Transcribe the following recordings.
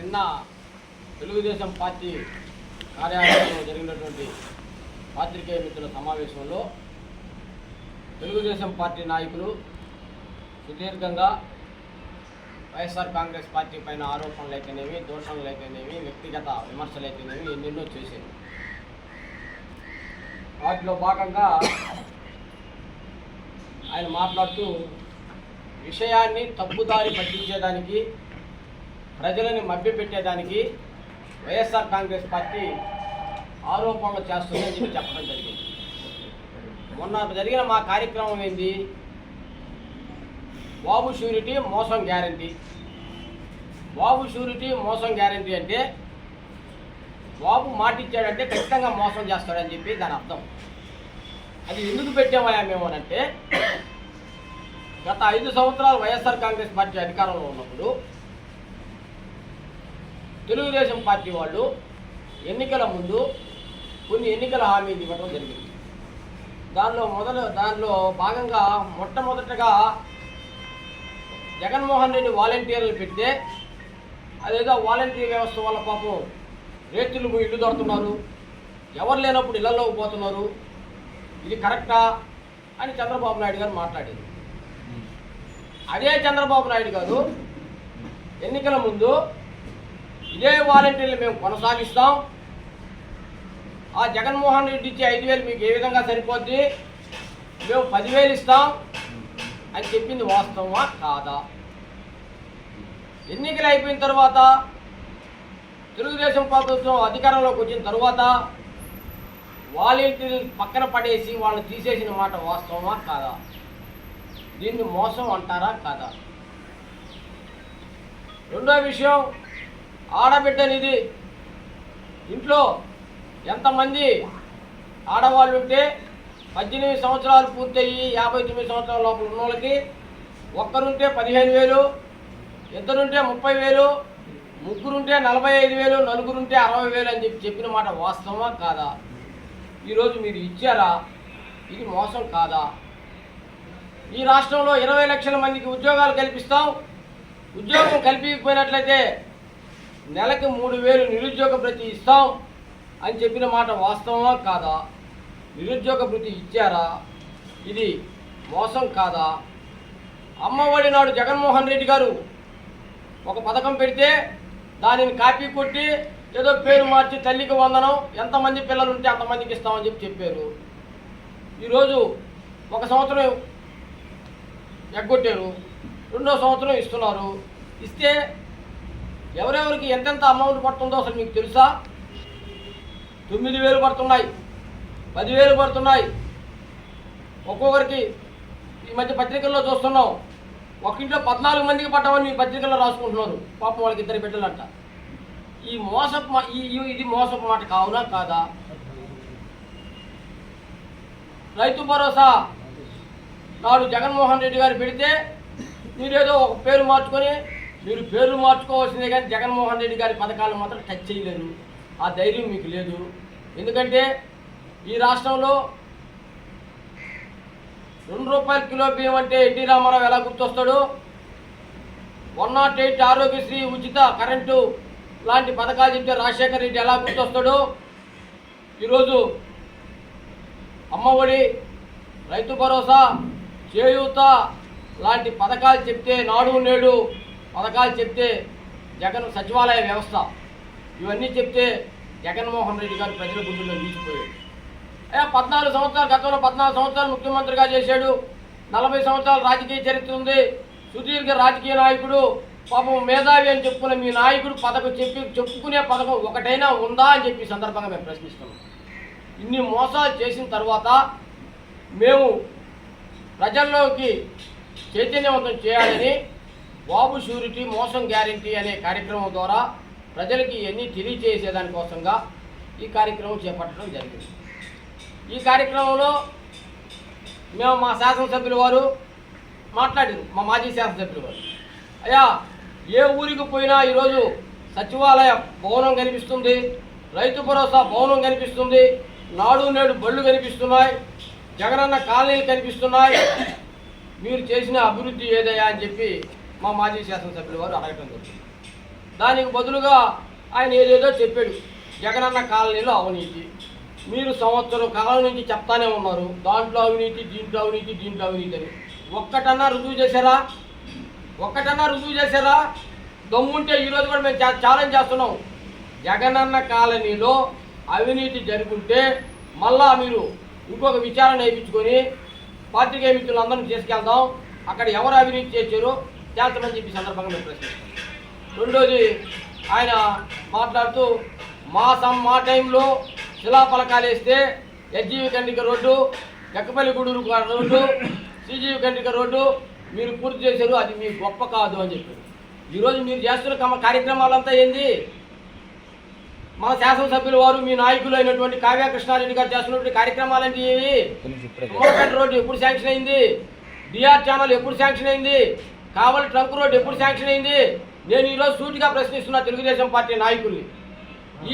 నిన్న తెలుగుదేశం పార్టీ కార్యాలయంలో జరిగినటువంటి పాత్రికేయ మిత్రుల సమావేశంలో తెలుగుదేశం పార్టీ నాయకులు సుదీర్ఘంగా వైఎస్ఆర్ కాంగ్రెస్ పార్టీ పైన ఆరోపణలు అయితేనేవి దోషణలు అయితేనేవి వ్యక్తిగత విమర్శలు అయితేనేవి ఎన్నెన్నో చేసేవి వాటిలో భాగంగా ఆయన మాట్లాడుతూ విషయాన్ని తప్పుదారి పట్టించేదానికి ప్రజలని మభ్యపెట్టేదానికి వైఎస్ఆర్ కాంగ్రెస్ పార్టీ ఆరోపణలు చేస్తుందని చెప్పి చెప్పడం జరిగింది. మొన్న జరిగిన మా కార్యక్రమం ఏంది? బాబు షూరిటీ మోసం గ్యారంటీ. బాబు షూరిటీ మోసం గ్యారంటీ అంటే బాబు మాటిచ్చాడంటే ఖచ్చితంగా మోసం చేస్తాడని చెప్పి దాని అర్థం. అది ఎందుకు పెట్టామయా మేము అంటే గత ఐదు సంవత్సరాలు వైఎస్ఆర్ కాంగ్రెస్ పార్టీ అధికారంలో ఉన్నప్పుడు తెలుగుదేశం పార్టీ వాళ్ళు ఎన్నికల ముందు కొన్ని ఎన్నికల హామీలు ఇవ్వడం జరిగింది. దానిలో మొదలు దానిలో భాగంగా మొట్టమొదటగా జగన్మోహన్ రెడ్డి వాలంటీర్లు పెడితే అదేదో వాలంటీర్ వ్యవస్థ వల్ల పాపం రేతులు ఇల్లు దొరుకుతున్నారు ఎవరు లేనప్పుడు ఇళ్ళలోకి పోతున్నారు ఇది కరెక్టా అని చంద్రబాబు నాయుడు గారు మాట్లాడారు. అదే చంద్రబాబు నాయుడు గారు ఎన్నికల ముందు ఇదే వాలంటీర్లు మేము కొనసాగిస్తాం. ఆ జగన్మోహన్ రెడ్డి ఇచ్చే ఐదు వేలు మీకు ఏ విధంగా సరిపోద్ది? మేము పదివేలు ఇస్తాం అని చెప్పింది వాస్తవమా? కాదా? ఎన్నికలు అయిపోయిన తర్వాత తెలుగుదేశం ప్రభుత్వం అధికారంలోకి వచ్చిన తర్వాత వాలంటీర్లు పక్కన పడేసి వాళ్ళు తీసేసిన మాట వాస్తవమా? కాదా? దీన్ని మోసం అంటారా? కాదా? రెండో విషయం ఆడబిడ్డనిది ఇంట్లో ఎంతమంది ఆడవాళ్ళు ఉంటే పద్దెనిమిది సంవత్సరాలు పూర్తయ్యి యాభై తొమ్మిది సంవత్సరాల లోపల ఉన్న వాళ్ళకి ఒక్కరుంటే పదిహేను వేలు ఇద్దరుంటే ముప్పై వేలు ముగ్గురుంటే నలభై ఐదు వేలు నలుగురుంటే అరవై వేలు అని చెప్పి చెప్పిన మాట వాస్తవమా కాదా? ఈరోజు మీరు ఇచ్చారా? ఇది మోసం కాదా? ఈ రాష్ట్రంలో ఇరవై లక్షల మందికి ఉద్యోగాలు కల్పిస్తాం. ఉద్యోగం కల్పించకపోయినట్లయితే నెలకి మూడు వేలు నిరుద్యోగ భృతి ఇస్తాం అని చెప్పిన మాట వాస్తవమా కాదా? నిరుద్యోగ భృతి ఇచ్చారా? ఇది మోసం కాదా? అమ్మఒడి నాడు జగన్మోహన్ రెడ్డి గారు ఒక పథకం పెడితే దానిని కాపీ కొట్టి ఏదో పేరు మార్చి తల్లికి వందనం ఎంతమంది పిల్లలు ఉంటే అంతమందికి ఇస్తామని చెప్పి చెప్పారు. ఈరోజు ఒక సంవత్సరం ఎగ్గొట్టారు రెండో సంవత్సరం ఇస్తున్నారు. ఇస్తే ఎవరెవరికి ఎంతెంత అమౌంట్ పడుతుందో అసలు మీకు తెలుసా? తొమ్మిది వేలు పడుతున్నాయి పదివేలు పడుతున్నాయి. ఒక్కొక్కరికి ఈ మధ్య పత్రికల్లో చూస్తున్నాం ఒక ఇంట్లో పద్నాలుగు మందికి పడ్డామని మీ పత్రికల్లో రాసుకుంటున్నారు. పాపం వాళ్ళకి ఇద్దరు బిడ్డలంట. ఈ మోసపు ఈ ఈ- ఇది మోసపు మాట కావునా కాదా? రైతు భరోసా. నాడు జగన్మోహన్ రెడ్డి గారు పెడితే మీరేదో ఒక పేరు మార్చుకొని మీరు పేర్లు మార్చుకోవాల్సిందే కానీ జగన్మోహన్ రెడ్డి గారి పథకాలు మాత్రం టచ్ చేయలేరు ఆ ధైర్యం మీకు లేదు. ఎందుకంటే ఈ రాష్ట్రంలో రెండు రూపాయల కిలో బియ్యం అంటే ఎన్టీ రామారావు ఎలా గుర్తొస్తాడు? వన్ నాట్ ఎయిట్ ఆరోగ్యశ్రీ ఉచిత కరెంటు లాంటి పథకాలు చెప్తే రాజశేఖర రెడ్డి ఎలా గుర్తొస్తాడు? ఈరోజు అమ్మఒడి రైతు భరోసా చేయూత లాంటి పథకాలు చెప్తే నాడు నేడు పథకాలు చెప్తే జగన్ సచివాలయ వ్యవస్థ. ఇవన్నీ చెప్తే జగన్మోహన్ రెడ్డి గారు ప్రజల గుండెల్లో నిలిచిపోయాడు. అయ్యా పద్నాలుగు సంవత్సరాలు గతంలో పద్నాలుగు సంవత్సరాలు ముఖ్యమంత్రిగా చేశాడు. నలభై సంవత్సరాల రాజకీయ చరిత్ర ఉంది. సుదీర్ఘ రాజకీయ నాయకుడు పాపం మేధావి అని చెప్పుకునే మీ నాయకుడు పథకం చెప్పి చెప్పుకునే పథకం ఒకటైనా ఉందా అని చెప్పి సందర్భంగా మేము ప్రశ్నిస్తున్నాం. ఇన్ని మోసాలు చేసిన తర్వాత మేము ప్రజల్లోకి చైతన్యవంతం చేయాలని బాబు షూరిటీ మోసం గ్యారంటీ అనే కార్యక్రమం ద్వారా ప్రజలకి ఇవన్నీ తెలియజేసేదానికోసంగా ఈ కార్యక్రమం చేపట్టడం జరిగింది. ఈ కార్యక్రమంలో మేము మా శాసనసభ్యుల వారు మాట్లాడారు మా మాజీ శాసనసభ్యుల వారు. అయ్యా ఏ ఊరికి పోయినా ఈరోజు సచివాలయ భవనం కనిపిస్తుంది రైతు భరోసా భవనం కనిపిస్తుంది నాడు నేడు బళ్ళు కనిపిస్తున్నాయి జగనన్న కాలనీలు కనిపిస్తున్నాయి మీరు చేసిన అభివృద్ధి ఏదయ్యా అని చెప్పి మా మాజీ శాసనసభ్యుల వారు అడగటం జరిగింది. దానికి బదులుగా ఆయన ఏదేదో చెప్పాడు. జగనన్న కాలనీలో అవినీతి. మీరు సంవత్సరం కాలం నుంచి చెప్తానే ఉన్నారు. దాంట్లో అవినీతి దీంట్లో అవినీతి దీంట్లో అవినీతి అని. ఒక్కటన్నా రుజువు చేశారా? ఒక్కటన్నా రుజువు చేశారా? దమ్ముంటే ఈరోజు కూడా మేము ఛాలెంజ్ చేస్తున్నాం. జగనన్న కాలనీలో అవినీతి జరుగుంటే మళ్ళా మీరు ఇంకొక విచారణ వేయించుకొని పార్టీకే మిత్రులందరినీ తీసుకెళ్దాం. అక్కడ ఎవరు అవినీతి చేశారో? చేస్తామని చెప్పి సందర్భంగా మేము ప్రశ్నిస్తాం. రెండోది ఆయన మాట్లాడుతూ మా సం మా టైంలో శిలాఫలకాలు వేస్తే SGV Kandika road Ekkapalli Gudur road CGV Kandika road మీరు పూర్తి చేశారు అది మీ గొప్ప కాదు అని చెప్పారు. ఈరోజు మీరు చేస్తున్న కార్యక్రమాలంతా ఏంది? మన శాసనసభ్యుల వారు మీ నాయకులు అయినటువంటి కావ్య కృష్ణారెడ్డి గారు చేస్తున్నటువంటి కార్యక్రమాలంటే ఏవి? తుమ్మలపేట రోడ్డు ఎప్పుడు శాంక్షన్ అయింది? డిఆర్ ఛానల్ ఎప్పుడు శాంక్షన్ అయింది? కావలి ట్రంక్ రోడ్ ఎప్పుడు శాంక్షన్ అయింది? నేను ఈరోజు సూటిగా ప్రశ్నిస్తున్న తెలుగుదేశం పార్టీ నాయకుల్ని.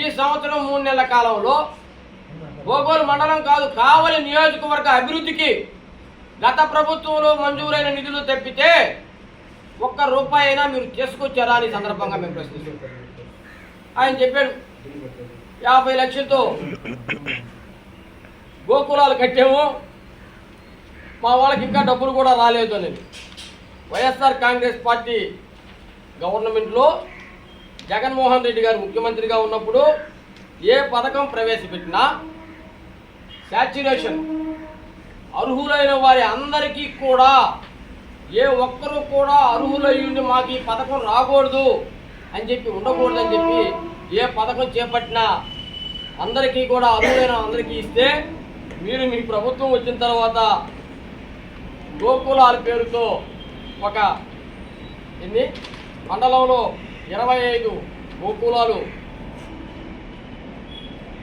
ఈ సంవత్సరం మూడు నెలల కాలంలో గోగోలు మండలం కాదు కావలి నియోజకవర్గ అభివృద్ధికి గత ప్రభుత్వంలో మంజూరైన నిధులు తప్పితే ఒక్క రూపాయి అయినా మీరు తీసుకొచ్చారా అని సందర్భంగా మేము ప్రశ్నిస్తున్నాం. ఆయన చెప్పాడు యాభై లక్షలతో గోకులాలు కట్టాము మా వాళ్ళకి ఇంకా డబ్బులు కూడా రాలేదు అని వైఎస్ఆర్ కాంగ్రెస్ పార్టీ గవర్నమెంట్లో జగన్మోహన్ రెడ్డి గారు ముఖ్యమంత్రిగా ఉన్నప్పుడు ఏ పథకం ప్రవేశపెట్టినా శాచ్యురేషన్ అర్హులైన వారి అందరికీ కూడా ఏ ఒక్కరూ కూడా అర్హులై ఉండి మాకు ఈ పథకం రాకూడదు అని చెప్పి ఉండకూడదు అని చెప్పి ఏ పథకం చేపట్టినా అందరికీ కూడా అర్హులైన అందరికీ ఇస్తే మీరు మీ ప్రభుత్వం వచ్చిన తర్వాత గోకులాల పేరుతో ఒక ఎన్ని? మండలంలో ఇరవై ఐదు గోకులాలు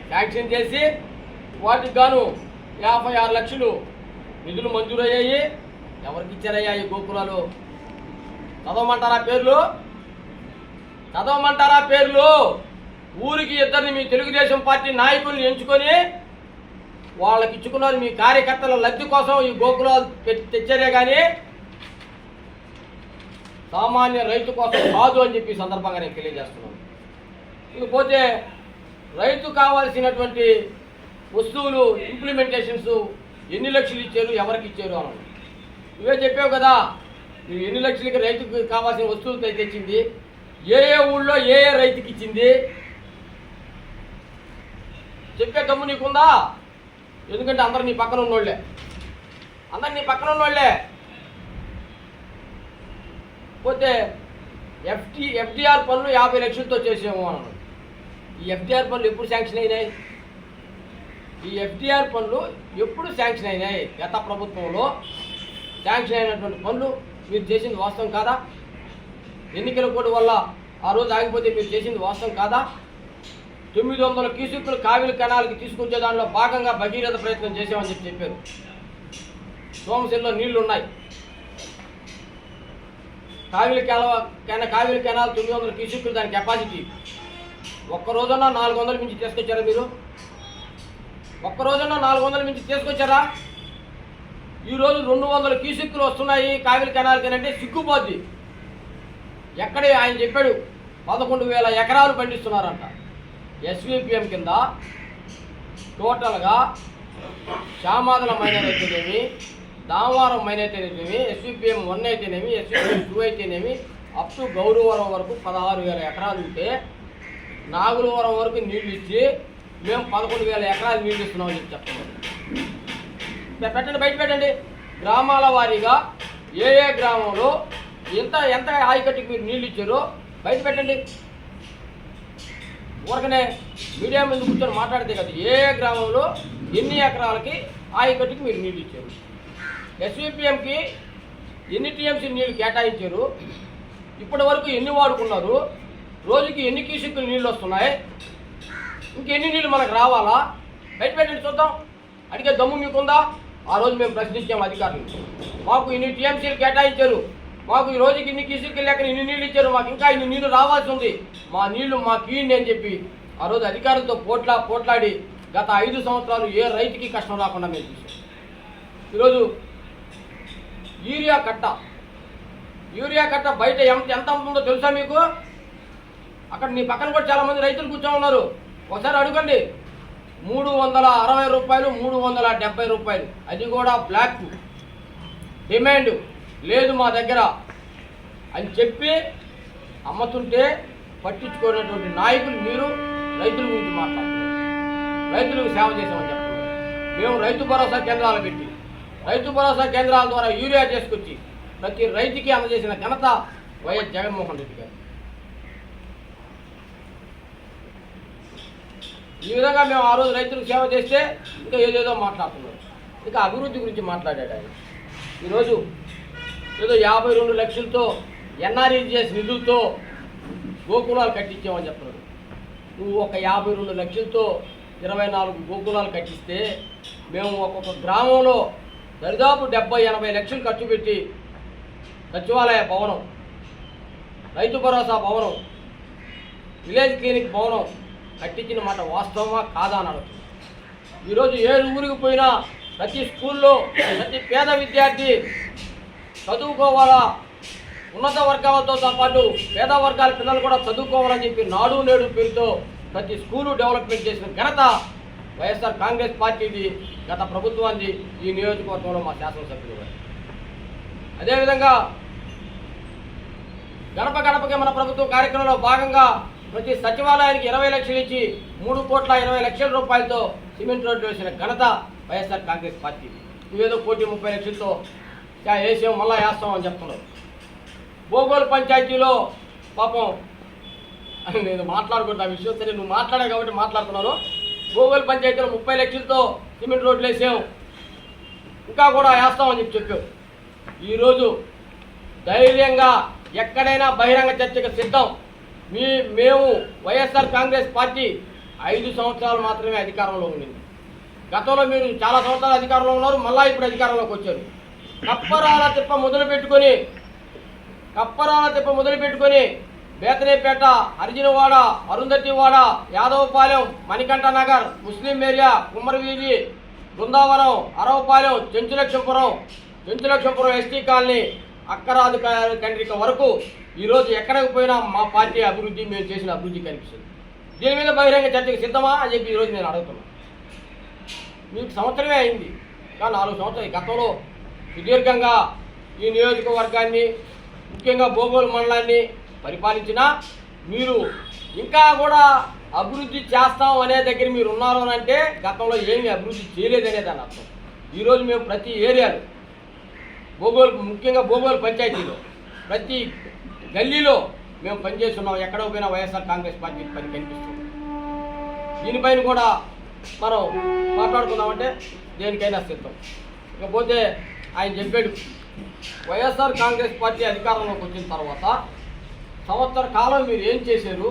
శాంక్షన్ చేసి వాటికి గాను యాభై ఆరు లక్షలు నిధులు మంజూరయ్యాయి. ఎవరికి ఇచ్చారయ్యా ఈ గోకులాలు చదవమంటారా పేర్లు? చదవమంటారా పేర్లు? ఊరికి ఇద్దరిని మీ తెలుగుదేశం పార్టీ నాయకుల్ని ఎంచుకొని వాళ్ళకి ఇచ్చుకున్నారు మీ కార్యకర్తల లబ్ధి కోసం ఈ గోకులాలు పెట్టి తెచ్చారే కానీ సామాన్య రైతు కోసం కాదు అని చెప్పి సందర్భంగా నేను తెలియజేస్తున్నాను. ఇకపోతే రైతు కావాల్సినటువంటి వస్తువులు ఇంప్లిమెంటేషన్స్ ఎన్ని లక్షలు ఇచ్చారు ఎవరికి ఇచ్చారు అని. నువ్వే చెప్పావు కదా నువ్వు ఎన్ని లక్షలకి రైతుకు కావాల్సిన వస్తువులు తెచ్చింది ఏ ఏ ఊళ్ళో ఏ ఏ రైతుకి ఇచ్చింది? చెప్పే దమ్ము నీకుందా? ఎందుకంటే అందరు నీ పక్కన ఉన్నోళ్ళే. అందరు నీ పక్కన ఉన్నోళ్ళే. పోతే ఎఫ్టీ ఎఫ్డిఆర్ పనులు యాభై లక్షలతో చేసాము అన్నాడు. ఈ ఎఫ్డిఆర్ పనులు ఎప్పుడు శాంక్షన్ అయినాయి? ఈ ఎఫ్డిఆర్ పనులు ఎప్పుడు శాంక్షన్ అయినాయి? గత ప్రభుత్వంలో శాంక్షన్ అయినటువంటి పనులు మీరు చేసింది వాస్తవం కాదా? ఎన్నికల కోడ్ వల్ల ఆ రోజు ఆగిపోతే మీరు చేసింది వాస్తవం కాదా? తొమ్మిది వందల క్యూసెక్కులు కావిలి కణాలకి తీసుకొచ్చే దానిలో భాగంగా భగీరథ ప్రయత్నం చేసామని చెప్పి చెప్పారు. సోమశిల్లో నీళ్ళు ఉన్నాయి కావిలి కెలవ కెన కావిలి కెనాల్ తొమ్మిది వందల క్యూసెక్కులు దాని కెపాసిటీ ఒక్క రోజున నాలుగు వందల మించి తీసుకొచ్చారా మీరు? ఒక్క రోజున నాలుగు వందల మించి తీసుకొచ్చారా? ఈరోజు రెండు వందల క్యూసెక్కులు వస్తున్నాయి కావిలి కెనాల్కి అంటే సిగ్గుపోద్ది. ఎక్కడే ఆయన చెప్పాడు పదకొండు వేల ఎకరాలు పండిస్తున్నారంట. ఎస్విపిఎం కింద టోటల్గా శ్యామాదల మైనర్ అయితేనేమి దామవారం మైనర్ అయితేనేమి ఎస్యూపీఎం వన్ అయితేనేమి ఎస్యూపీఎం టూ అయితేనేమి అప్ టు గౌరవరం వరకు పదహారు వేల ఎకరాలు ఉంటే నాగులవరం వరకు నీళ్ళు ఇచ్చి మేము పదకొండు వేల ఎకరాలు నీళ్ళు ఇస్తున్నామని చెప్పి చెప్తున్నాం పెట్టండి బయట పెట్టండి. గ్రామాల వారీగా ఏ ఏ గ్రామంలో ఎంత ఎంత ఆయకట్టుకు మీరు నీళ్ళు ఇచ్చారో బయట పెట్టండి. ఊరకనే మీడియా ముందు కూర్చొని మాట్లాడితే కదా ఏ ఏ గ్రామంలో ఎన్ని ఎకరాలకి ఆయకట్టుకి మీరు నీళ్ళు ఇచ్చారు? ఎస్విపిఎంకి ఎన్ని టీఎంసీ నీళ్ళు కేటాయించారు? ఇప్పటి వరకు ఎన్ని వాడుకున్నారు? రోజుకి ఎన్ని కీసుకులు నీళ్ళు వస్తున్నాయి? ఇంకెన్ని నీళ్ళు మనకు రావాలా? బయట పెట్టండి చూద్దాం. అడిగే దమ్ము మీకుందా? ఆ రోజు మేము ప్రశ్నించాం అధికారులు. మాకు ఇన్ని టీఎంసీలు కేటాయించారు. మాకు ఈ రోజుకి ఇన్ని క్యూసెక్కులు లేక ఇన్ని నీళ్ళు ఇచ్చారు. మాకు ఇంకా ఇన్ని నీళ్ళు రావాల్సి ఉంది. మా నీళ్ళు మాకు ఇయ్యండి అని చెప్పి ఆ రోజు అధికారులతో పోట్లా పోట్లాడి గత ఐదు సంవత్సరాలు ఏ రైతుకి కష్టం రాకుండా మేము చూసాం. ఈరోజు యూరియా కట్ట. యూరియా కట్ట బయట ఎంత ఎంత ఉందో తెలుసా మీకు? అక్కడ నీ పక్కన కూడా చాలా మంది రైతులు కూర్చొని ఉన్నారు. ఒకసారి అడగండి. మూడు వందల అరవై రూపాయలు మూడు వందల డెబ్బై రూపాయలు. అది కూడా బ్లాక్ డిమాండ్ లేదు మా దగ్గర. అని చెప్పి అమ్ముతుంటే పట్టించుకునేటువంటి నాయకులు మీరు రైతుల గురించి మాట్లాడుతున్నారు. రైతులకు సేవ చేసామని చెప్తున్నారు మేము రైతు భరోసా కేంద్రాలు పెట్టి రైతు భరోసా కేంద్రాల ద్వారా యూరియా చేసుకొచ్చి ప్రతి రైతుకి అందజేసిన ఘనత వైఎస్ జగన్మోహన్ రెడ్డి గారు. ఈ విధంగా మేము ఆ రోజు రైతులకు సేవ చేస్తే ఇంకా ఏదేదో మాట్లాడుతున్నారు. ఇంకా అభివృద్ధి గురించి మాట్లాడాడు ఆయన. ఈరోజు ఏదో యాభై రెండు లక్షలతో ఎన్ఆర్ఈజిఎస్ నిధులతో గోకులాలు కట్టించామని చెప్తున్నాడు నువ్వు ఒక యాభై రెండు లక్షలతో ఇరవై నాలుగు గోకులాలు కట్టిస్తే మేము ఒక్కొక్క గ్రామంలో దరిదాపు డెబ్బై ఎనభై లక్షలు ఖర్చు పెట్టి సచివాలయ భవనం రైతు భరోసా భవనం విలేజ్ క్లినిక్ భవనం కట్టించిన మాట వాస్తవమా కాదా అని అడుగుతుంది. ఈరోజు ఏ ఊరికి పోయినా ప్రతి స్కూల్లో ప్రతి పేద విద్యార్థి చదువుకోవాలా? ఉన్నత వర్గాలతో పాటు పేద వర్గాల పిల్లలు కూడా చదువుకోవాలని చెప్పి నాడు నేడు పేరుతో ప్రతి స్కూలు డెవలప్మెంట్ చేసిన ఘనత వైఎస్ఆర్ కాంగ్రెస్ పార్టీది గత ప్రభుత్వాన్ని ఈ నియోజకవర్గంలో మా శాసనసభ్యులు అదేవిధంగా గడప గడపకి మన ప్రభుత్వం కార్యక్రమంలో భాగంగా ప్రతి సచివాలయానికి ఇరవై లక్షలు ఇచ్చి మూడు కోట్ల ఇరవై లక్షల రూపాయలతో సిమెంట్ రోడ్డు వేసిన ఘనత వైఎస్ఆర్ కాంగ్రెస్ పార్టీ. ఇవేదో కోటి ముప్పై లక్షలతో "యా, వేసాం మళ్ళా వేస్తామని చెప్తున్నారు భోగోలు పంచాయతీలో పాపం నేను మాట్లాడకూడదు ఆ విషయం సరే నువ్వు మాట్లాడే కాబట్టి మాట్లాడుతున్నాను. భోగోలు పంచాయతీలో ముప్పై లక్షలతో సిమెంట్ రోడ్లు వేసాం. ఇంకా కూడా వేస్తామని చెప్పి చెప్పాం. ఈరోజు ధైర్యంగా ఎక్కడైనా బహిరంగ చర్చకు సిద్ధం. మీ మేము వైఎస్ఆర్ కాంగ్రెస్ పార్టీ ఐదు సంవత్సరాలు మాత్రమే అధికారంలో ఉండింది గతంలో మీరు చాలా సంవత్సరాలు అధికారంలో ఉన్నారు మళ్ళీ ఇప్పుడు అధికారంలోకి వచ్చారు. కప్పరాల తిప్ప మొదలు పెట్టుకొని కప్పరాల తిప్ప మొదలు పెట్టుకొని బేతనేపేట అర్జునవాడ అరుంధతివాడ యాదవపాలెం మణికంఠ నగర్ ముస్లిం area Kummaravidhi Brindavanam Aravapalem Chenchulakshmapuram Chenchulakshmapuram ST colony Akkaradu Kandrika వరకు ఈరోజు ఎక్కడికి పోయినా మా పార్టీ అభివృద్ధి మేము చేసిన అభివృద్ధి కనిపిస్తుంది. దీని మీద బహిరంగ చర్చకు సిద్ధమా అని చెప్పి ఈరోజు నేను అడుగుతున్నాను మీకు సంవత్సరమే అయింది. కానీ నాలుగు సంవత్సరాలు. గతంలో సుదీర్ఘంగా ఈ నియోజకవర్గాన్ని ముఖ్యంగా భూగోళ మండలాన్ని పరిపాలించినా మీరు ఇంకా కూడా అభివృద్ధి చేస్తాం అనే దగ్గర మీరు ఉన్నారు అని అంటే గతంలో ఏమి అభివృద్ధి చేయలేదనే దాని అర్థం. ఈరోజు మేము ప్రతి ఏరియాలో భోగోలు ముఖ్యంగా భోగోలు పంచాయతీలో ప్రతి గల్లీలో మేము పనిచేస్తున్నాం. ఎక్కడ పోయినా వైఎస్ఆర్ కాంగ్రెస్ పార్టీ పని కనిపిస్తుంది. దీనిపైన కూడా మనం మాట్లాడుకుందామంటే దేనికైనా సిద్ధం. ఇకపోతే ఆయన చెప్పాడు వైఎస్ఆర్ కాంగ్రెస్ పార్టీ అధికారంలోకి వచ్చిన తర్వాత సంవత్సర కాలం మీరు ఏం చేశారు?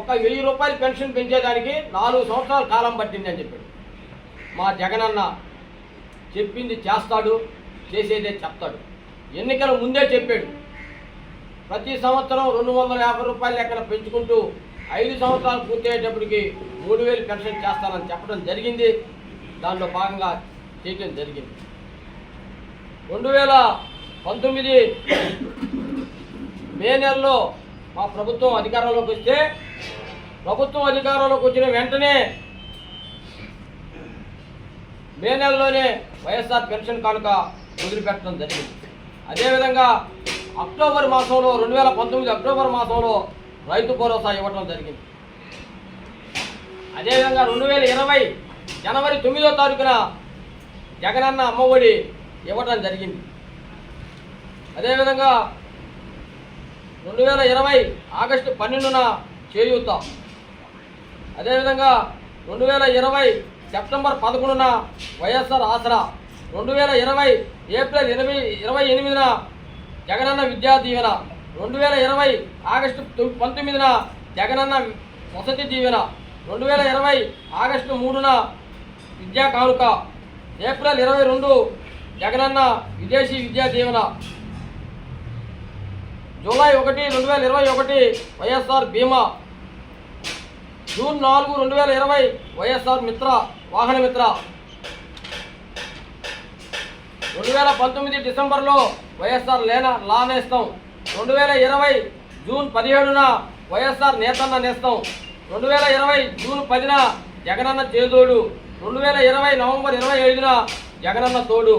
ఒక వెయ్యి రూపాయలు పెన్షన్ పెంచేదానికి నాలుగు సంవత్సరాల కాలం పట్టింది అని చెప్పాడు. మా జగనన్న చెప్పింది చేస్తాడు చేసేదే చెప్తాడు. ఎన్నికల ముందే చెప్పాడు. ప్రతి సంవత్సరం రెండు వందల యాభై రూపాయలు లెక్కన పెంచుకుంటూ ఐదు సంవత్సరాలు పూర్తయ్యేటప్పటికి మూడు వేలు పెన్షన్ చేస్తానని చెప్పడం జరిగింది. దానిలో భాగంగా చేయడం జరిగింది. రెండు వేల పంతొమ్మిది మే నెలలో మా ప్రభుత్వం అధికారంలోకి వస్తే ప్రభుత్వం అధికారంలోకి వచ్చిన వెంటనే మే నెలలోనే వైఎస్ఆర్ పెన్షన్ కానుక వదిలిపెట్టడం జరిగింది. అదేవిధంగా అక్టోబర్ మాసంలో రెండు వేల పంతొమ్మిది అక్టోబర్ మాసంలో రైతు భరోసా ఇవ్వడం జరిగింది. అదేవిధంగా రెండు వేల ఇరవై జనవరి తొమ్మిదో తారీఖున జగనన్న అమ్మఒడి ఇవ్వడం జరిగింది. అదేవిధంగా రెండు వేల ఇరవై ఆగస్టు పన్నెండున చేయూత. అదేవిధంగా రెండు వేల ఇరవై సెప్టెంబర్ పదకొండున వైఎస్ఆర్ ఆసరా. రెండు వేల ఇరవై ఏప్రిల్ ఎనిమిది ఇరవై ఎనిమిదిన జగనన్న విద్యా దీవెన. రెండు వేల ఇరవై ఆగస్టు పంతొమ్మిదిన జగనన్న వసతి దీవెన. రెండు వేల ఇరవై ఆగస్టు మూడున విద్యా కానుక. ఏప్రిల్ ఇరవై రెండు జగనన్న విదేశీ విద్యా దీవెన. జూలై ఒకటి రెండు వేల ఇరవై ఒకటి వైఎస్ఆర్ బీమా జూన్ నాలుగు రెండు వేల ఇరవై వైఎస్ఆర్ మిత్ర వాహన మిత్ర. రెండు వేల పంతొమ్మిది డిసెంబర్లో వైఎస్ఆర్ లేన లానేస్తాం. రెండు వేల ఇరవై జూన్ పదిహేడున వైఎస్ఆర్ నేతన్న నేస్తం. రెండు వేల ఇరవై జూన్ పదిన జగనన్న చేదోడు. రెండు వేల ఇరవై నవంబర్ ఇరవై ఐదున జగనన్న తోడు.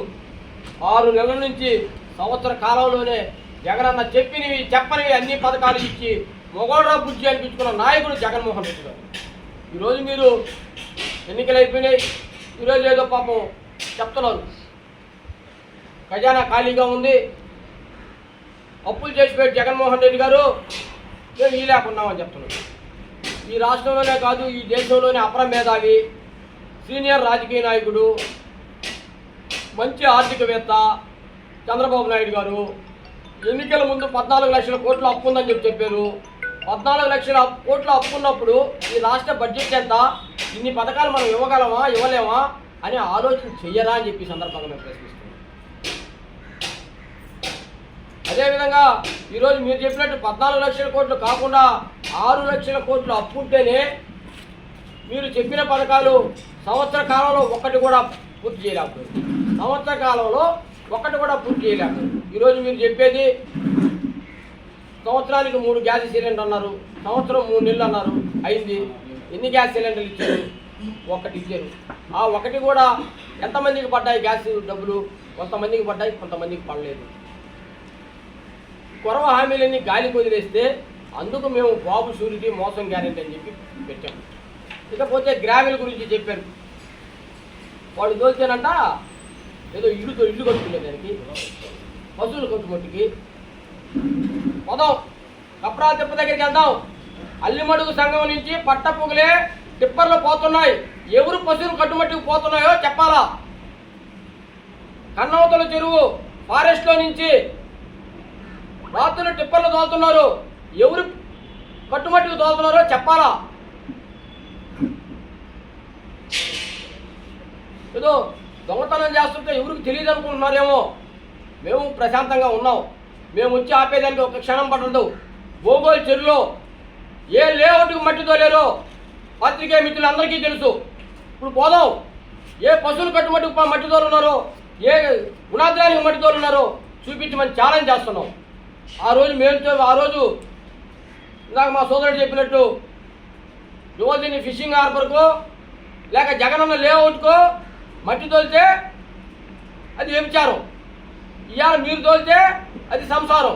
ఆరు నెలల నుంచి సంవత్సర కాలంలోనే జగనన్న చెప్పినవి చెప్పనివి అన్ని పథకాలు ఇచ్చి మొగోడ్రా బుద్ధి అనిపించుకున్న నాయకుడు జగన్మోహన్ రెడ్డి గారు. ఈరోజు మీరు ఎన్నికలు అయిపోయినాయి. ఈరోజు ఏదో పాపం చెప్తున్నారు. ఖజానా ఖాళీగా ఉంది. అప్పులు చేసిపోయి జగన్మోహన్ రెడ్డి గారు మేము ఈ లేకున్నామని చెప్తున్నారు. ఈ రాష్ట్రంలోనే కాదు ఈ దేశంలోనే అపర మేధావి సీనియర్ రాజకీయ నాయకుడు మంచి ఆర్థికవేత్త చంద్రబాబు నాయుడు గారు ఎన్నికల ముందు పద్నాలుగు లక్షల కోట్లు అప్పు ఉందని చెప్పి చెప్పారు. పద్నాలుగు లక్షల కోట్లు అప్పు ఉన్నప్పుడు ఈ రాష్ట్ర బడ్జెట్ ఎంత? ఇన్ని పథకాలు మనం ఇవ్వగలమా ఇవ్వలేమా అని ఆలోచన చెయ్యరా అని చెప్పి సందర్భంగా మేము ప్రశ్నిస్తున్నాం. అదేవిధంగా ఈరోజు మీరు చెప్పినట్టు పద్నాలుగు లక్షల కోట్లు కాకుండా ఆరు లక్షల కోట్లు అప్పు ఉంటేనే మీరు చెప్పిన పథకాలు సంవత్సర కాలంలో ఒక్కటి కూడా పూర్తి చేయలేకపోయింది సంవత్సర కాలంలో ఒకటి కూడా పూర్తి చేయలేము ఈరోజు మీరు చెప్పేది సంవత్సరానికి మూడు గ్యాస్ సిలిండర్ అన్నారు. సంవత్సరం మూడు నెలలు అన్నారు. అయింది. ఎన్ని గ్యాస్ సిలిండర్లు ఇచ్చారు? ఒకటి ఇచ్చారు. ఆ ఒకటి కూడా ఎంతమందికి పడ్డాయి గ్యాస్ డబ్బులు? కొంతమందికి పడ్డాయి కొంతమందికి పడలేదు. కొరవ హామీలన్నీ గాలికి వదిలేస్తే అందుకు మేము బాబు షూరిటీ మోసం గ్యారెంటీ అని చెప్పి పెట్టాము ఇకపోతే గ్రావెల్ గురించి చెప్పారు. వాడు దోల్చానంట ఏదో ఇల్లు ఇల్లు కట్టుకునే దానికి. పశువులు కట్టుమట్టుకి పోదాం. కప్రాల తిప్ప దగ్గరికి వెళ్దాం. అల్లిమడుగు సంఘం నుంచి పట్ట పొగలే టిప్పర్లు పోతున్నాయి. ఎవరు పశువులు కట్టుమట్టుకు పోతున్నాయో చెప్పాలా? కన్నవతల చెరువు ఫారెస్ట్లో నుంచి రాత్రులు టిప్పర్లు తోలుతున్నారు. ఎవరు కట్టుమట్టుకు తోలుతున్నారో చెప్పాలా? ఏదో దొంగతనం చేస్తుంటే ఎవరికి తెలియదు అనుకుంటున్నారేమో? మేము ప్రశాంతంగా ఉన్నాం. మేము వచ్చి ఆపేదానికి ఒక క్షణం పడదు భూగోళ చెరువులో ఏ లేఅవుట్కి మట్టితో లేరో పత్రికే మిత్రులందరికీ తెలుసు. ఇప్పుడు పోదాం. ఏ పశువులు కట్టుమట్టుకు మట్టితో ఉన్నారో ఏ గుణాద్రానికి మట్టితో ఉన్నారో చూపించమని ఛాలెంజ్ చేస్తున్నాం. ఆ రోజు మేము చూ- ఆ రోజు ఇందాక మా సోదరుడు చెప్పినట్టు యువతిని ఫిషింగ్ హార్బర్కో లేక జగనన్న లేఅవుట్కో మట్టి తోలితే అది వ్యభిచారం. ఇవాళ మీరు తోలితే అది సంసారం.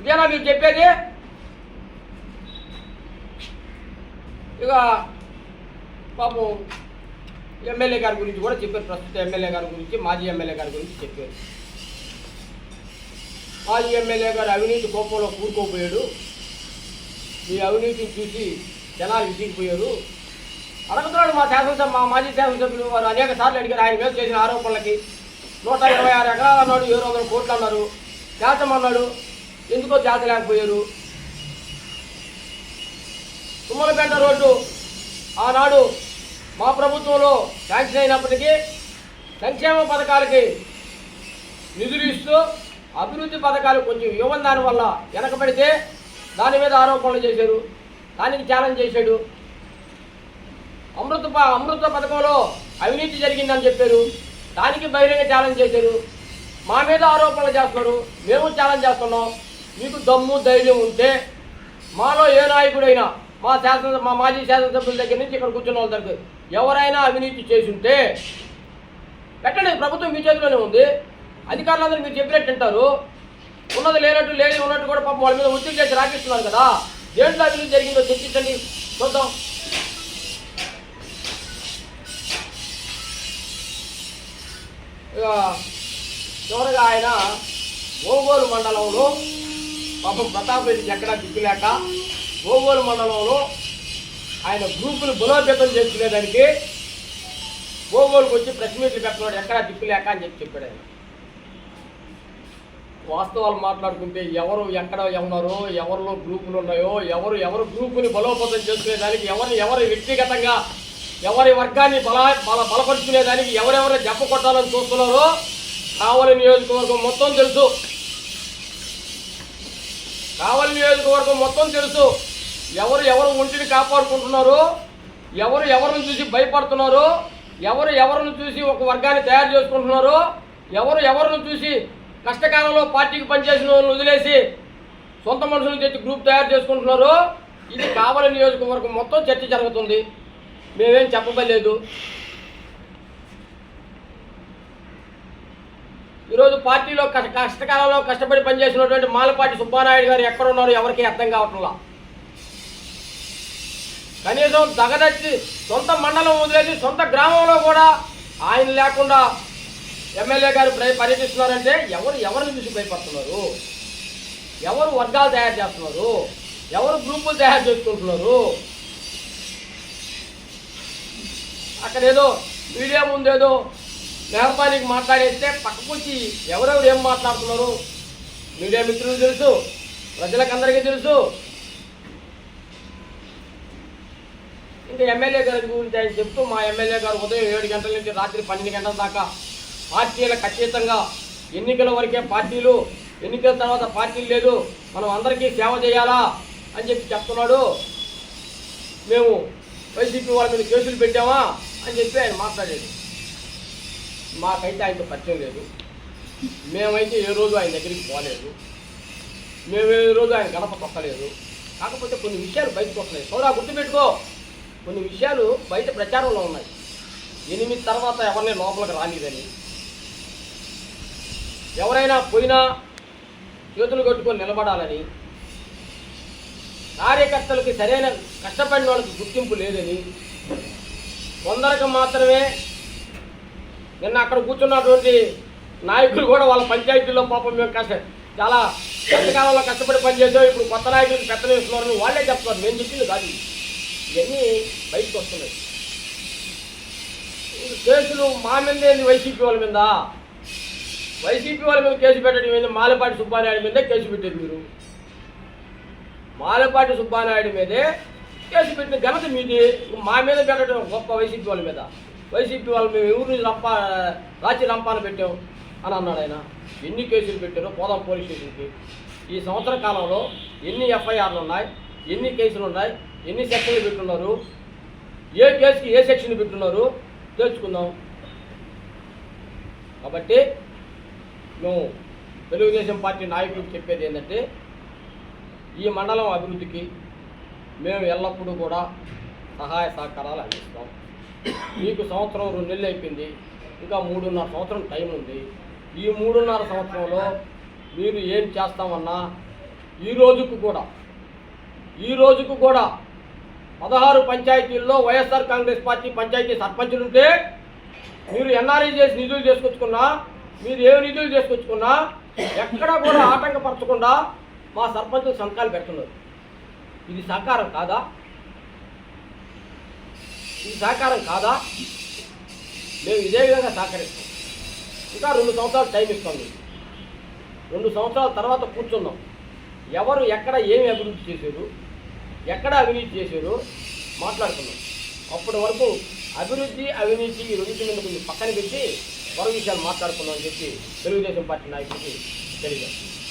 ఇదేనా మీరు చెప్పేది? ఇక పాపం ఎమ్మెల్యే గారి గురించి కూడా చెప్పారు. ప్రస్తుత ఎమ్మెల్యే గారి గురించి మాజీ ఎమ్మెల్యే గారి గురించి చెప్పారు. మాజీ ఎమ్మెల్యే గారు అవినీతి కోపంలో కూరుకోపోయాడు. మీ అవినీతిని చూసి జనాలు విసిగిపోయారు. అడుగుతున్నాడు మా శాసనసభ మా మాజీ శాసనసభ్యులు వారు అనేక సార్లు అడిగారు. ఆయన మీద చేసిన ఆరోపణలకి నూట ఇరవై ఆరు ఎకరాలు అన్నాడు ఏడు వందల కోట్లు అన్నారు అన్నాడు. ఎందుకో చేతలేకపోయారు తుమ్మలపేట రోడ్డు ఆనాడు మా ప్రభుత్వంలో శాంక్షన్ అయినప్పటికీ సంక్షేమ పథకాలకి నిధులు ఇస్తూ అభివృద్ధి పథకాలు కొంచెం ఇవ్వని దానివల్ల వెనకబడితే దాని మీద ఆరోపణలు చేశారు. దానికి ఛాలెంజ్ చేశాడు. అమృత అమృత పథకంలో అవినీతి జరిగిందని చెప్పారు. దానికి బహిరంగ ఛాలెంజ్ చేశారు. మా మీద ఆరోపణలు చేస్తున్నారు. మేము ఛాలెంజ్ చేస్తున్నాం. మీకు దమ్ము ధైర్యం ఉంటే మాలో ఏ నాయకుడైనా మా శాసన మా మాజీ శాసనసభ్యుల దగ్గర నుంచి ఇక్కడ కూర్చున్న వాళ్ళ దగ్గర ఎవరైనా అవినీతి చేసి ఉంటే పెట్టండి. ప్రభుత్వం మీ చేతిలోనే ఉంది. అధికారులందరూ మీరు చెప్పినట్టు వింటారు. ఉన్నది లేనట్టు లేని ఉన్నట్టు కూడా పాపం వాళ్ళ మీద ఒత్తిడి చేసి రాకిస్తున్నారు కదా. దేంట్లో అభివృద్ధి జరిగిందో చర్చించండి. చూద్దాం. చివరిగా ఆయన ఓగోలు మండలంలో పాపం ప్రతాప్ రెడ్డికి ఎక్కడా దిక్కులేక ఓగోలు మండలంలో ఆయన గ్రూపులు బలోపేతం చేసుకునేదానికి ఒంగోలుకు వచ్చి ప్రెస్ మీట్లు పెట్టినాడు ఎక్కడా దిక్కులేక అని చెప్పి చెప్పాడు ఆయన. వాస్తవాలు మాట్లాడుకుంటే ఎవరు ఎక్కడ ఉన్నారో ఎవరిలో గ్రూపులు ఉన్నాయో ఎవరు ఎవరు గ్రూపుని బలోపేతం చేసుకునేదానికి ఎవరిని ఎవరు వ్యక్తిగతంగా ఎవరి వర్గాన్ని బల బల బలపరుచుకునేదానికి ఎవరెవరు జప్ప కొట్టాలని చూస్తున్నారో కావలి నియోజకవర్గం మొత్తం తెలుసు. కావలి నియోజకవర్గం మొత్తం తెలుసు. ఎవరు ఎవరు ఒంటిని కాపాడుకుంటున్నారో ఎవరు ఎవరిని చూసి భయపడుతున్నారో ఎవరు ఎవరిని చూసి ఒక వర్గాన్ని తయారు చేసుకుంటున్నారో ఎవరు ఎవరిని చూసి కష్టకాలంలో పార్టీకి పనిచేసిన వాళ్ళని వదిలేసి సొంత మనుషులను తెచ్చి గ్రూప్ తయారు చేసుకుంటున్నారు ఇది కావలి నియోజకవర్గం మొత్తం చర్చ జరుగుతుంది. మేమేం చెప్పబలేదు ఈరోజు పార్టీలో కష్ట కష్టకాలంలో కష్టపడి పనిచేసినటువంటి మాలపాటి సుబ్బారాయుడు గారు ఎక్కడ ఉన్నారు ఎవరికి అర్థం కావట్లా. కనీసం దగదచ్చి సొంత మండలం వదిలేసి సొంత గ్రామంలో కూడా ఆయన లేకుండా ఎమ్మెల్యే గారు పర్యటిస్తున్నారంటే ఎవరు ఎవరిని చూసి భయపడుతున్నారు? ఎవరు వర్గాలు తయారు చేస్తున్నారు? ఎవరు గ్రూపులు తయారు చేసుకుంటున్నారు? అక్కడ ఏదో మీడియా ముందేదో మెహర్బానీకి మాట్లాడేస్తే పక్కకొచ్చి ఎవరెవరు ఏం మాట్లాడుతున్నారు? మీడియా మిత్రులు తెలుసు ప్రజలకందరికీ తెలుసు. ఇంకా ఎమ్మెల్యే గారి గురించి ఆయన చెప్తూ మా ఎమ్మెల్యే గారు ఉదయం ఏడు గంటల నుంచి రాత్రి పన్నెండు గంటల దాకా పార్టీల ఖచ్చితంగా ఎన్నికల వరకే పార్టీలు ఎన్నికల తర్వాత పార్టీలు లేదు మనం అందరికీ సేవ చేయాలా అని చెప్పి చెప్తున్నాడు. మేము వైసీపీ వాళ్ళ మీద కేసులు పెట్టామా? అని చెప్పి ఆయన మాట్లాడాడు. మాకైతే ఆయనతో పరిచయం లేదు. మేమైతే ఏ రోజు ఆయన దగ్గరికి పోలేదు. మేము ఏ రోజు ఆయన గడప తొక్కలేదు. కాకపోతే కొన్ని విషయాలు బయటకు వస్తున్నాయి. సోదా గుర్తుపెట్టుకో కొన్ని విషయాలు బయట ప్రచారంలో ఉన్నాయి. ఎనిమిది తర్వాత ఎవరిని లోపలికి రానిదని. ఎవరైనా పోయినా చేతులు కట్టుకొని నిలబడాలని. కార్యకర్తలకి సరైన కష్టపడిన వాళ్ళకి గుర్తింపు లేదని. కొందరికి మాత్రమే నిన్న అక్కడ కూర్చున్నటువంటి నాయకులు కూడా వాళ్ళ పంచాయతీల్లో పాపం మేము కష్ట చాలా కష్టకాలంలో కష్టపడి పనిచేసాం ఇప్పుడు కొత్త నాయకులకు పెత్తనేస్తున్నారని వాళ్ళే చెప్తున్నారు. మేము చెప్పింది కాదు. ఇవన్నీ బయటకు వస్తున్నాయి. కేసులు మా మీద ఏంది వైసీపీ వాళ్ళ మీద. వైసీపీ వాళ్ళ మీద కేసు పెట్టడం ఏంది? మాలపాటి సుబ్బానాయుడు మీదే కేసు పెట్టేది మీరు. మాలపాటి సుబ్బానాయుడు మీదే కేసు పెట్టిన ఘనత మీది. మా మీద పెట్టడం గొప్ప వైసీపీ వాళ్ళ మీద. వైసీపీ వాళ్ళు మేము ఎవరిని రంప రాచి రంపాన పెట్టాం అని అన్నాడు ఆయన. ఎన్ని కేసులు పెట్టారో పోదాం పోలీస్ స్టేషన్కి. ఈ సంవత్సర కాలంలో ఎన్ని ఎఫ్ఐఆర్లు ఉన్నాయి ఎన్ని కేసులు ఉన్నాయి ఎన్ని సెక్షన్లు పెట్టున్నారు ఏ కేసుకి ఏ సెక్షన్ పెట్టున్నారు తెలుసుకుందాం. కాబట్టి మేము తెలుగుదేశం పార్టీ నాయకులకు చెప్పేది ఏంటంటే ఈ మండలం అభివృద్ధికి మేము ఎల్లప్పుడూ కూడా సహాయ సహకారాలు అందిస్తాం. మీకు సంవత్సరం రెండు నెలలు అయిపోయింది. ఇంకా మూడున్నర సంవత్సరం టైం ఉంది. ఈ మూడున్నర సంవత్సరంలో మీరు ఏం చేస్తామన్నా ఈ రోజుకు కూడా ఈ రోజుకు కూడా పదహారు పంచాయతీల్లో వైఎస్ఆర్ కాంగ్రెస్ పార్టీ పంచాయతీ సర్పంచులు ఉంటే మీరు ఎన్ఆర్ఐ చేసి నిధులు చేసుకొచ్చుకున్నా మీరు ఏ నిధులు చేసుకొచ్చుకున్నా ఎక్కడా కూడా ఆటంకపరచకుండా మా సర్పంచులు సంతకాలు పెడుతున్నారు. ఇది సహకారం కాదా? ఇది సహకారం కాదా? మేము ఇదే విధంగా సహకరిస్తాం. ఇంకా రెండు సంవత్సరాలు టైం ఇస్తాం మీకు రెండు సంవత్సరాల తర్వాత కూర్చున్నాం. ఎవరు ఎక్కడ ఏమి అభివృద్ధి చేశారు? ఎక్కడ అవినీతి చేశారు? మాట్లాడుతున్నాం అప్పటి వరకు అభివృద్ధి అవినీతి ఈ రెండు కొంచెం పక్కన పెట్టి మరో విషయాలు మాట్లాడుకుందాం అని చెప్పి తెలుగుదేశం పార్టీ నాయకుడికి తెలియజేస్తుంది